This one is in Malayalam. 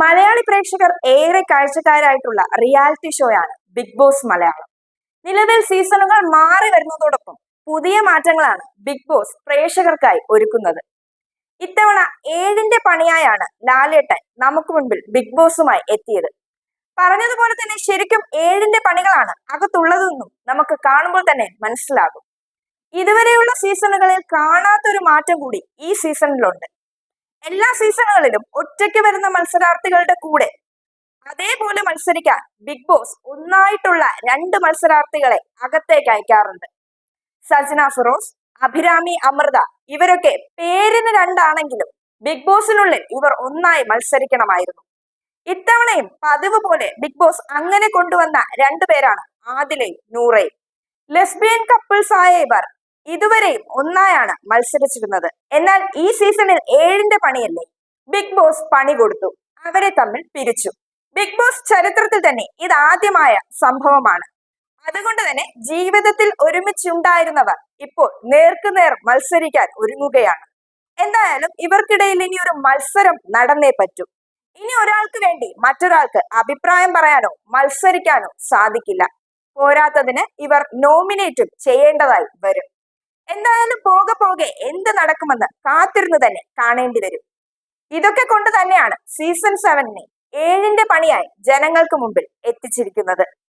മലയാളി പ്രേക്ഷകർ ഏറെ കാഴ്ചക്കാരായിട്ടുള്ള റിയാലിറ്റി ഷോയാണ് ബിഗ് ബോസ് മലയാളം. നിലവിൽ സീസണുകൾ മാറി വരുന്നതോടൊപ്പം പുതിയ മാറ്റങ്ങളാണ് ബിഗ് ബോസ് പ്രേക്ഷകർക്കായി ഒരുക്കുന്നത്. ഇത്തവണ ഏഴിന്റെ പണിയായാണ് ലാലേട്ടൻ നമുക്ക് മുൻപിൽ ബിഗ് ബോസുമായി എത്തിയത്. പറഞ്ഞതുപോലെ തന്നെ ശരിക്കും ഏഴിന്റെ പണികളാണ് അകത്തുള്ളതെന്നും നമുക്ക് കാണുമ്പോൾ തന്നെ മനസ്സിലാകും. ഇതുവരെയുള്ള സീസണുകളിൽ കാണാത്തൊരു മാറ്റം കൂടി ഈ സീസണിലുണ്ട് എല്ലാ സീസണുകളിലും ഒറ്റയ്ക്ക് വരുന്ന മത്സരാർത്ഥികളുടെ കൂടെ അതേപോലെ മത്സരിക്കാൻ ബിഗ് ബോസ് ഒന്നായിട്ടുള്ള രണ്ട് മത്സരാർത്ഥികളെ അകത്തേക്ക് അയക്കാറുണ്ട്. സജന ഫിറോസ് അഭിരാമി അമൃത ഇവരൊക്കെ പേരിന് രണ്ടാണെങ്കിലും ബിഗ് ബോസിനുള്ളിൽ ഇവർ ഒന്നായി മത്സരിക്കണമായിരുന്നു. ഇത്തവണയും പതിവ് പോലെ ബിഗ് ബോസ് അങ്ങനെ കൊണ്ടുവന്ന രണ്ടുപേരാണ് ആദിലയും നൂറയും. ലെസ്ബിയൻ കപ്പിൾസ് ആയ ഇവർ ഇതുവരെയും ഒന്നായാണ് മത്സരിച്ചിരുന്നത്. എന്നാൽ ഈ സീസണിൽ ഏഴിന്റെ പണിയല്ലേ? ബിഗ് ബോസ് പണി കൊടുത്തു. അവരെ തമ്മിൽ പിരിച്ചു. ബിഗ് ബോസ് ചരിത്രത്തിൽ തന്നെ ഇതാദ്യമായ സംഭവമാണ്. അതുകൊണ്ട് തന്നെ ജീവിതത്തിൽ ഒരുമിച്ചുണ്ടായിരുന്നവർ ഇപ്പോൾ നേർക്കുനേർ മത്സരിക്കാൻ ഒരുങ്ങുകയാണ്. എന്തായാലും ഇവർക്കിടയിൽ ഇനി ഒരു മത്സരം നടന്നേ പറ്റൂ. ഇനി ഒരാൾക്ക് വേണ്ടി മറ്റൊരാൾക്ക് അഭിപ്രായം പറയാനോ മത്സരിക്കാനോ സാധിക്കില്ല. പോരാത്തതിന് ഇവർ നോമിനേറ്റും ചെയ്യേണ്ടതായി വരും. എന്തായാലും പോകെ പോകെ എന്ത് നടക്കുമെന്ന് കാത്തിരുന്ന് തന്നെ കാണേണ്ടി വരും. ഇതൊക്കെ കൊണ്ട് തന്നെയാണ് സീസൺ സെവനിനെ ഏഴിന്റെ പണിയായി ജനങ്ങൾക്ക് മുമ്പിൽ എത്തിച്ചിരിക്കുന്നത്.